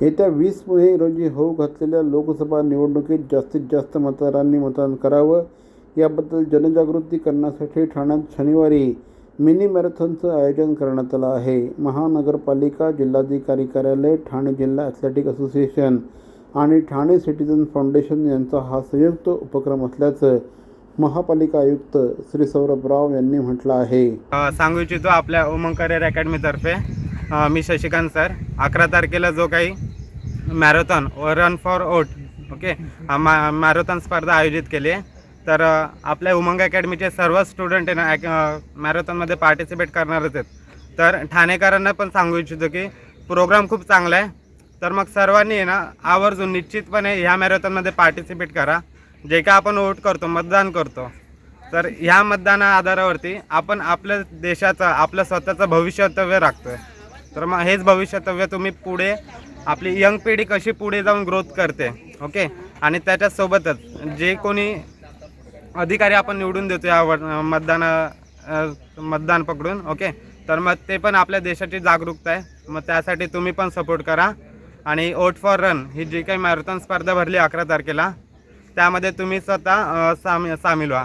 येत्या वीस मे रोजी होऊ घातलेल्या लोकसभा निवडणुकीत जास्तीत जास्त मतदारांनी मतदान करावं. याबद्दल जनजागृती करण्यासाठी ठाण्यात शनिवारी मिनी मॅरेथॉनचं आयोजन करण्यात आलं आहे. महानगरपालिका जिल्हाधिकारी कार्यालय ठाणे जिल्हा ॲथलेटिक असोसिएशन आणि ठाणे सिटीजन फाउंडेशन यांचा हा संयुक्त उपक्रम असल्याचं महापालिका आयुक्त श्री सौरभ राव यांनी म्हटलं आहे. सांगू इच्छितो आपल्या उमंग करिअर अकॅडमीतर्फे मी शशिकांत सर. अकरा तारखेला जो काही marathon run for vote okay मा मॅरेथॉन स्पर्धा आयोजित केली. आहे तर आपल्या उमंग अकॅडमीचे सर्व स्टुडंट आहे ना मॅरेथॉनमध्ये पार्टिसिपेट करणारच आहेत. तर ठाणेकरांना पण सांगू इच्छितो की प्रोग्राम खूप चांगला आहे. तर मग सर्वांनी आहे ना आवर्जून निश्चितपणे ह्या मॅरेथॉनमध्ये पार्टिसिपेट करा. जे काय आपण वोट करतो मतदान करतो. तर ह्या मतदाना आधारावरती आपण आपल्या देशाचं आपलं स्वतःचं भविष्यतव्य राखतो आहे तर मग हेच भविष्यतव्य तुम्ही पुढे आपली यंग पिढी कशी पुढे जाऊन ग्रोथ करते ओके आणि त्याच्यासोबतच जे कोणी अधिकारी आपण निवडून देतो या मतदान मतदान पकडून ओके तर मग ते पण आपल्या देशाची जागरूकता आहे. मग त्यासाठी तुम्ही पण सपोर्ट करा. आणि ओट फॉर रन ही जी काही मॅरेथॉन स्पर्धा भरली अकरा तारखेला त्यामध्ये तुम्ही स्वतः सामी सामील व्हा.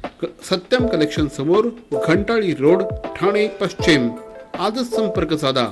सत्यम कलेक्शन समोर घंटाळी रोड ठाणे पश्चिम. आजच संपर्क साधा.